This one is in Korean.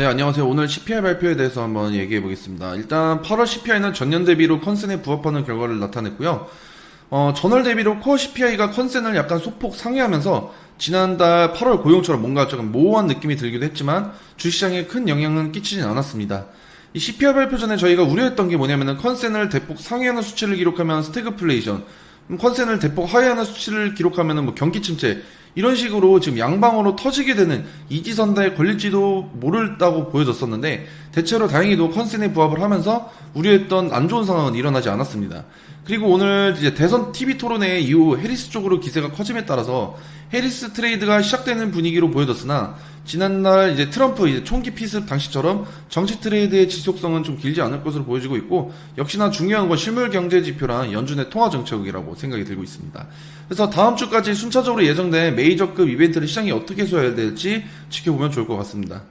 네, 안녕하세요. 오늘 CPI 발표에 대해서 한번 얘기해 보겠습니다. 일단 8월 CPI는 전년 대비로 컨센에 부합하는 결과를 나타냈고요. 어, 전월 대비로 코어 CPI가 컨센을 약간 소폭 상회하면서 지난달 8월 고용처럼 뭔가 조금 모호한 느낌이 들기도 했지만 주시장에 큰 영향은 끼치진 않았습니다. 이 CPI 발표 전에 저희가 우려했던 게 뭐냐면은 컨센을 대폭 상회하는 수치를 기록하면 스태그플레이션, 음, 컨센을 대폭 하회하는 수치를 기록하면은 뭐 경기 침체 이런 식으로 지금 양방으로 터지게 되는 이지선다에 걸릴지도 모른다고 보여졌었는데 대체로 다행히도 컨센에 부합을 하면서 우려했던 안 좋은 상황은 일어나지 않았습니다. 그리고 오늘 이제 대선 TV 토론회 이후 해리스 쪽으로 기세가 커짐에 따라서 해리스 트레이드가 시작되는 분위기로 보여졌으나 지난날 이제 트럼프 이제 총기 피습 당시처럼 정치 트레이드의 지속성은 좀 길지 않을 것으로 보여지고 있고 역시나 중요한 건 실물 경제 지표랑 연준의 통화 정책이라고 생각이 들고 있습니다. 그래서 다음 주까지 순차적으로 예정된 메이저급 이벤트를 시장이 어떻게 소화해야 될지 지켜보면 좋을 것 같습니다.